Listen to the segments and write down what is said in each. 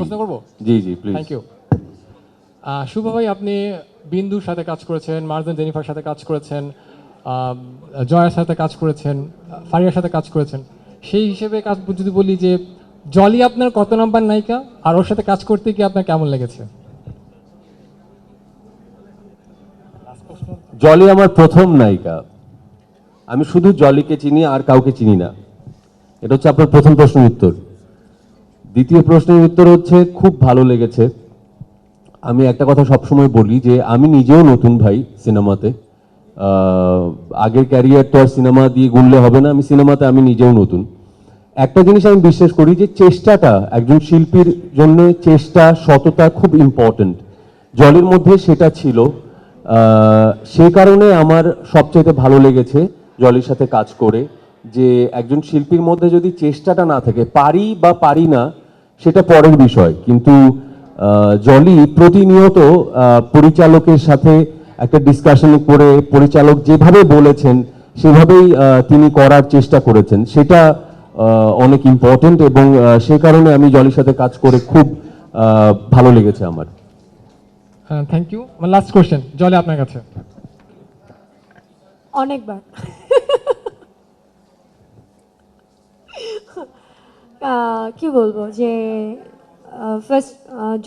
প্রশ্ন করব? জি জি প্লিজ থ্যাংক ইউ শুভ ভাই আপনি বিন্দুর সাথে কাজ করেছেন মার্জেন জেনিফার সাথে কাজ করেছেন জয়ার সাথে কাজ করেছেন ফারিয়ার সাথে কাজ করেছেন। সেই হিসেবে কাজ যদি বলি যে জলি আপনার কত নাম্বার নায়িকা? আর ওর সাথে কাজ করতে কি আপনার কেমন লেগেছে? জলি আমার প্রথম নায়িকা। আমি শুধু জলিকে চিনি আর কাউকে চিনি না। এটা হচ্ছে আপনার প্রথম প্রশ্নের উত্তর। দ্বিতীয় প্রশ্নের উত্তর হচ্ছে, খুব ভালো লেগেছে। আমি একটা কথা সবসময় বলি যে, আমি নিজেও নতুন ভাই সিনেমাতে। আগের ক্যারিয়ার তো আর সিনেমা দিয়ে গুনলে হবে না, আমি সিনেমাতে আমি নিজেও নতুন। একটা জিনিস আমি বিশ্বাস করি যে, চেষ্টাটা, একজন শিল্পীর জন্য চেষ্টা, সততা খুব ইম্পর্ট্যান্ট জলের মধ্যে সেটা ছিল। সে কারণে আমার সবচেয়ে ভালো লেগেছে জলের সাথে কাজ করে, যে একজন শিল্পীর মধ্যে যদি চেষ্টাটা না থাকে, পারি বা পারি না সেটা পরের বিষয়। কিন্তু জলি প্রতিনিয়ত পরিচালকের সাথে একটা ডিসকাশন করে পরিচালক যেভাবে বলেছেন সেভাবেই তিনি করার চেষ্টা করেছেন। সেটা অনেক ইম্পর্টেন্ট এবং সে কারণে আমি জলির সাথে কাজ করে খুব ভালো লেগেছে আমার। থ্যাংক ইউ লাস্ট কোয়েশ্চেন জলি আপনার কাছে। অনেকবার। কি বলব যে ফার্স্ট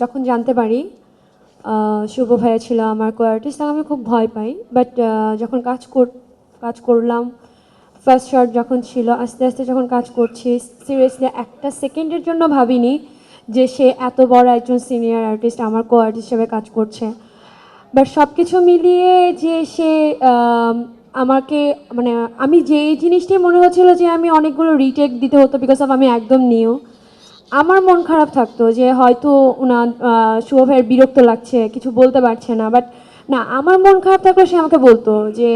যখন জানতে পারি শুভ ভাইয়া ছিল আমার কো আর্টিস্ট আমি খুব ভয় পাই। বাট যখন কাজ কর, কাজ করলাম ফার্স্ট শট যখন ছিল, আস্তে আস্তে যখন কাজ করছি সিরিয়াসলি একটা সেকেন্ডের জন্য ভাবিনি যে সে এত বড় একজন সিনিয়র আর্টিস্ট আমার কো আর্টিস্ট হিসেবে কাজ করছে। বাট সব কিছু মিলিয়ে যে সে আমাকে মানে আমি যে জিনিসটাই মনে হচ্ছিল যে আমি অনেকগুলো রিটেক দিতে হতো বিকজ অফ আমি একদম নিউ আমার মন খারাপ থাকতো যে হয়তো ওনার শুভ ভাইয়ের বিরক্ত লাগছে, কিছু বলতে পারছে না বাট না, আমার মন খারাপ থাকলে সে আমাকে বলতো যে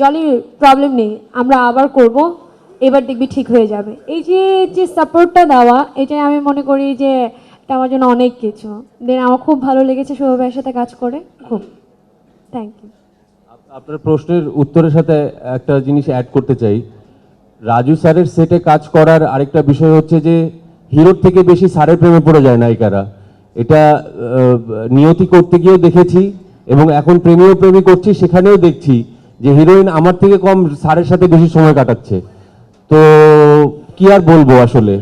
জলি প্রবলেম নেই, আমরা আবার করব, এবার দেখবি ঠিক হয়ে যাবে। এই যে যে সাপোর্টটা দেওয়া, এটাই আমি মনে করি যে এটা আমার জন্য অনেক কিছু। দেন আমার খুব ভালো লেগেছে শুভ ভাইয়ের সাথে কাজ করে, খুব। থ্যাংক ইউ আপনার প্রশ্নের উত্তরের সাথে একটা জিনিস অ্যাড করতে চাই। রাজু স্যারের সেটে কাজ করার আরেকটা বিষয় হচ্ছে যে, হিরোর থেকে বেশি স্যারের প্রেমে পড়ে যায় নায়িকারা। এটা নিয়তি করতে গিয়েও দেখেছি এবং এখন প্রেমীয় প্রেমী করছি, সেখানেও দেখছি যে, হিরোইন আমার থেকে কম স্যারের সাথে বেশি সময় কাটাচ্ছে। তো, কি আর বলব আসলে?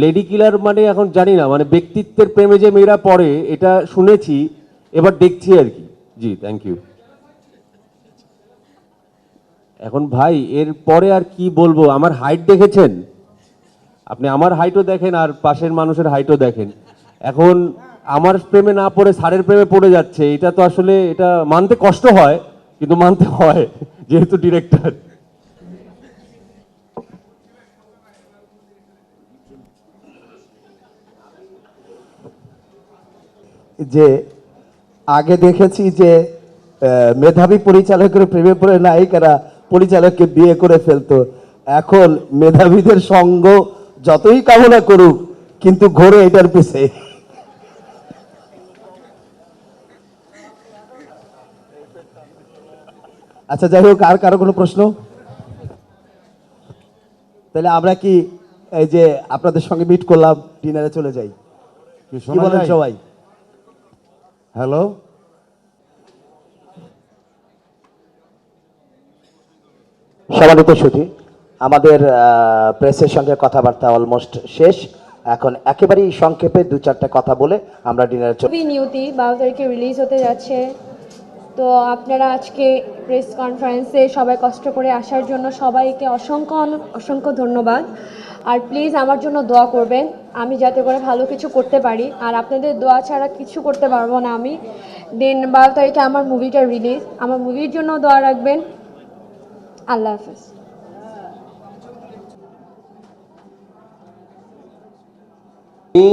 লেডি কিলার মানে এখন জানি না মানে ব্যক্তিত্বের প্রেমে যে মেয়েরা পড়ে, এটা শুনেছি, এবার দেখছি আর কি। জি থ্যাংক ইউ এখন ভাই, এর পরে আর কি বলব? আমার হাইট দেখেছেন? আপনি আমার হাইটও দেখেন আর পাশের মানুষের হাইটও দেখেন। এখন আমার প্রেমে না পড়ে সারের প্রেমে পড়ে যাচ্ছে, এটা তো আসলে, এটা মানতে কষ্ট হয়, কিন্তু মানতে হয়, যেহেতু ডিরেক্টর যে, আগে দেখেছি যে মেধাবী পরিচালকের প্রেমে পড়ে নায়িকারা পরিচালককে বিয়ে করে ফেলতো। এখন মেধাবীদের সঙ্গ যতই কামনা করুক কিন্তু ঘোরে এটার পিছে। আচ্ছা যাই হোক আর কারও কোনো প্রশ্ন? তাহলে আমরা কি এই যে আপনাদের সঙ্গে মিট করলাম ডিনারে চলে যাই। কি বলেন সবাই? হ্যালো সম্মানিত সুধী আমাদের প্রেসের সঙ্গে কথাবার্তা অলমোস্ট শেষ। এখন একেবারেই সংক্ষেপে দু চারটা কথা বলে আমরা ডিনারে চলে নিয়তি, বারো তারিখে রিলিজ হতে যাচ্ছে। তো আপনারা আজকে প্রেস কনফারেন্সে সবাই কষ্ট করে আসার জন্য সবাইকে অসংখ্য অসংখ্য ধন্যবাদ। আর প্লিজ আমার জন্য দোয়া করবেন, আমি যাতে করে ভালো কিছু করতে পারি। আর আপনাদের দোয়া ছাড়া কিছু করতে পারব না আমি। দেন বারো তারিখে আমার মুভিটা রিলিজ আমার মুভির জন্য দোয়া রাখবেন। আল্লাহ হাফেজ আমি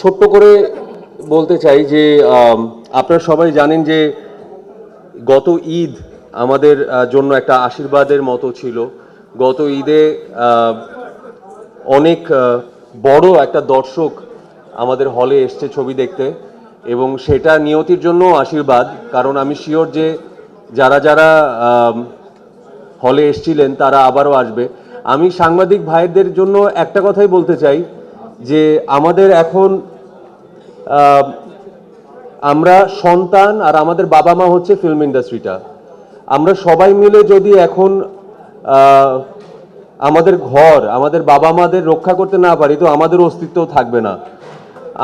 ছোট্ট করে বলতে চাই যে আপনারা সবাই জানেন যে গত ঈদ আমাদের জন্য একটা আশীর্বাদের মতো ছিল। গত ঈদে অনেক বড় একটা দর্শক আমাদের হলে এসছে ছবি দেখতে এবং সেটা নিয়তির জন্য আশীর্বাদ। কারণ আমি শিওর যে যারা যারা হলে এসছিলেন, তারা আবারও আসবে। আমি সাংবাদিক ভাইদের জন্য একটা কথাই বলতে চাই, যে আমাদের এখন আমরা সন্তান আর আমাদের বাবা মা হচ্ছে ফিল্ম ইন্ডাস্ট্রিটা আমরা সবাই মিলে যদি এখন আমাদের ঘর, আমাদের বাবা মাদের রক্ষা করতে না পারি, তো আমাদের অস্তিত্ব থাকবে না।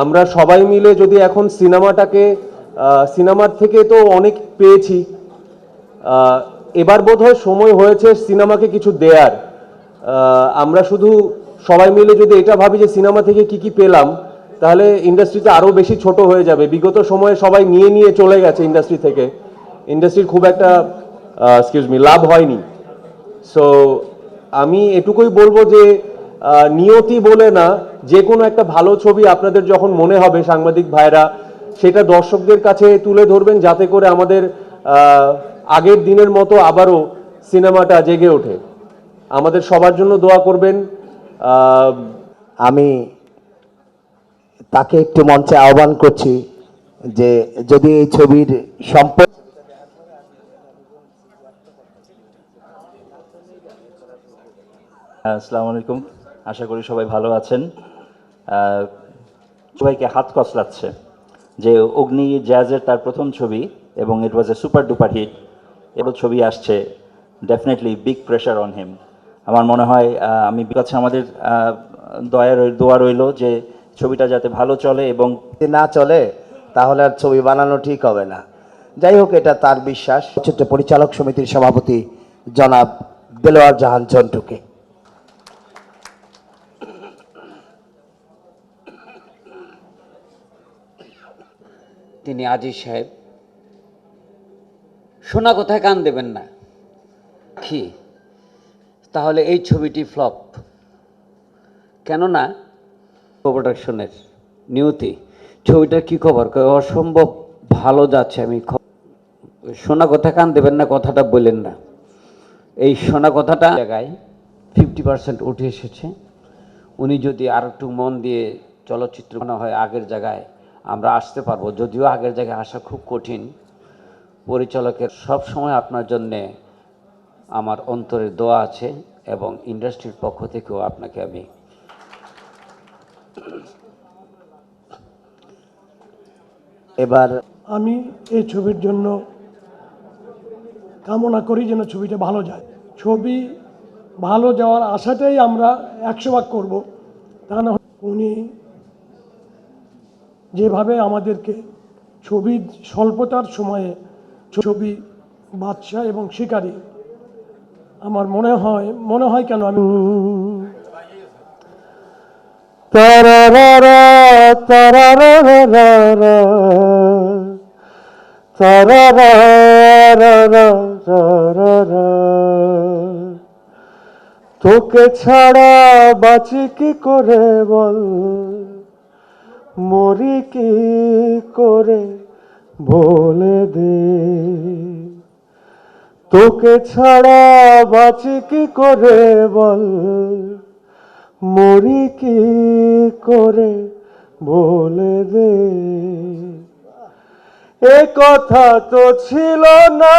আমরা সবাই মিলে যদি এখন সিনেমাটাকে সিনেমার থেকে তো অনেক পেয়েছি এবার বোধহয় সময় হয়েছে সিনেমাকে কিছু দেয়ার। আমরা শুধু সবাই মিলে যদি এটা ভাবি যে সিনেমা থেকে কি কি পেলাম, তাহলে ইন্ডাস্ট্রিতে আরও বেশি ছোট হয়ে যাবে। বিগত সময়ে সবাই নিয়ে নিয়ে চলে গেছে ইন্ডাস্ট্রি থেকে। ইন্ডাস্ট্রির খুব একটা এক্সকিউজ মি লাভ হয়নি। সো আমি এটুকুই বলব যে নিয়তি বলে না, যে কোনো একটা ভালো ছবি আপনাদের যখন মনে হবে সাংবাদিক ভাইরা, সেটা দর্শকদের কাছে তুলে ধরবেন যাতে করে আমাদের আগের দিনের মতো আবারও সিনেমাটা জেগে ওঠে। আমাদের সবার জন্য দোয়া করবেন। আহ, আমি তাকে একটু মঞ্চে আহ্বান করছি যে যদি এই ছবির সম্পর্ক আসসালামু আলাইকুম। আশা করি সবাই ভালো আছেন। আহ, সবাইকে হাত কসলাচ্ছে যে অগ্নি জ্যাজের তার প্রথম ছবি এবং it was a super duper hit এবার ছবি আসছে। Definitely big pressure on him আমার মনে হয় আমি কাছে আমাদের দয়া রই- দোয়া রইল যে ছবিটা যাতে ভালো চলে এবং যদি না চলে তাহলে আর ছবি বানানো ঠিক হবে না। যাই হোক এটা তার বিশ্বাস। ছোট্ট পরিচালক সমিতির সভাপতি জনাব দেলোয়ার জাহান চন্টুকে। তিনি আজিজ সাহেব। শোনা কোথায় কান দেবেন না। কি? তাহলে এই ছবিটি ফ্লপ। কেননা প্রোডাকশনের নিয়তি ছবিটার কি খবর? অসম্ভব ভালো যাচ্ছে আমি শোনা কোথায় কান দেবেন না কথাটা বললেন না। এই শোনা কথাটা জায়গায় ফিফটি পার্সেন্ট উঠে এসেছে। উনি যদি আর একটু মন দিয়ে চলচ্চিত্র মনে হয়, আগের জায়গায় আমরা আসতে পারব। যদিও আগের জায়গায় আসা খুব কঠিন পরিচালকের সব সময় আপনার জন্যে আমার অন্তরে দোয়া আছে এবং ইন্ডাস্ট্রির পক্ষ থেকেও আপনাকে আমি এবার আমি এই ছবির জন্য কামনা করি যেন ছবিটা ভালো যায়। ছবি ভালো যাওয়ার আশাটাই আমরা একশো ভাগ করব। তা না উনি যেভাবে আমাদেরকে ছবির স্বল্পতার সময়ে ছবি, বাদশাহ এবং শিকারী আমার মনে হয় মনে হয় কেন আমি। তোকে ছাড়া বাঁচি কি করে বল মরি কি করে বলে দে। তোকে ছাড়া বাঁচি কি করে বল? মরি কি করে বলে দে। এ কথা তো ছিল না।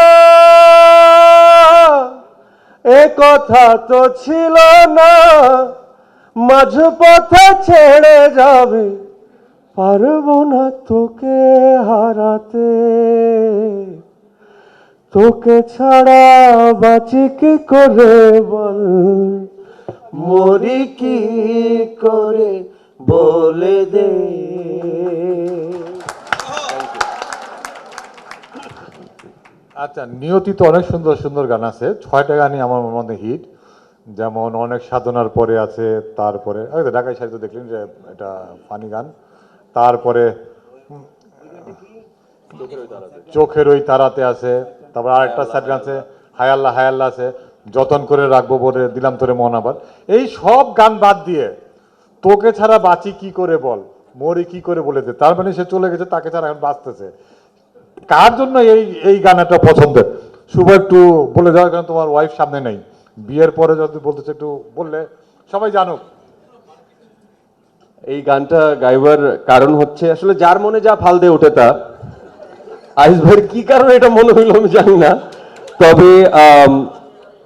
এ কথা তো ছিল না। মাঝ পথে ছেড়ে যাবে পারব না তোকে হারাতে, তোকে ছাড়া বাঁচি কি করে বল? মরি কি করে বলে দে। আচ্ছা নিয়তি তো অনেক সুন্দর সুন্দর গান আছে। ছয়টা গানই আমার মধ্যে হিট। যেমন অনেক সাধনার পরে আছে, তারপরে ঢাকাই সাহিত্য দেখলেন যে এটা ফানি গান। তারপরে চোখের ওই তারাতে আছে, তারপর আরেকটা গান আছে হায়াল্লা হায়াল্লা আছে, যতন করে রাখব বলে দিলাম তোরে মন আবার। এই সব গান বাদ দিয়ে তোকে ছাড়া বাঁচি কি করে বল? মরি কি করে বলে দে? তার মানে সে চলে গেছে, তাকে ছাড়া এখন বাঁচতেছে। কার জন্য এই এই গানটা পছন্দের? শুভ একটু বলে দেওয়ার কারণ তোমার ওয়াইফ সামনে নেই। বিয়ের পরে যদি বলতেছে একটু বললে সবাই জানুক। এই গানটা গাইবার কারণ হচ্ছে, আসলে যার মনে যা ফাল দিয়ে ওঠে তা। আইস ভাইয়ের কি কারণে এটা মনে হইল আমি জানি না। তবে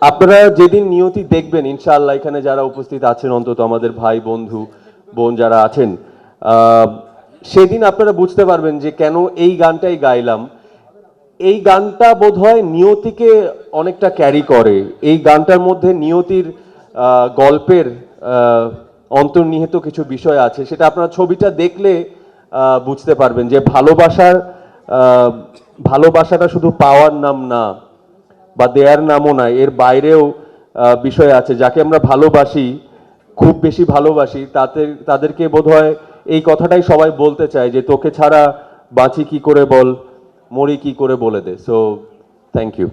আপনারা যেদিন নিয়তি দেখবেন, ইনশাআল্লাহ এখানে যারা উপস্থিত আছেন, অন্তত আমাদের ভাই, বন্ধু, বোন যারা আছেন সেদিন আপনারা বুঝতে পারবেন যে কেন এই গানটাই গাইলাম। এই গানটা বোধহয় নিয়তিকে অনেকটা ক্যারি করে। এই গানটার মধ্যে নিয়তির গল্পের অন্তর্নিহিত কিছু বিষয় আছে, সেটা আপনারা ছবিটা দেখলে বুঝতে পারবেন যে ভালোবাসার ভালোবাসাটা শুধু পাওয়ার নাম না, বা দেয়ার নামও না, এর বাইরেও বিষয় আছে। যাকে আমরা ভালোবাসি, খুব বেশি ভালোবাসি তাদের তাদেরকে বোধহয় এই কথাটাই সবাই বলতে চায় যে, তোকে ছাড়া বাঁচি কি করে বল? মরি কি করে বলে দে। So thank you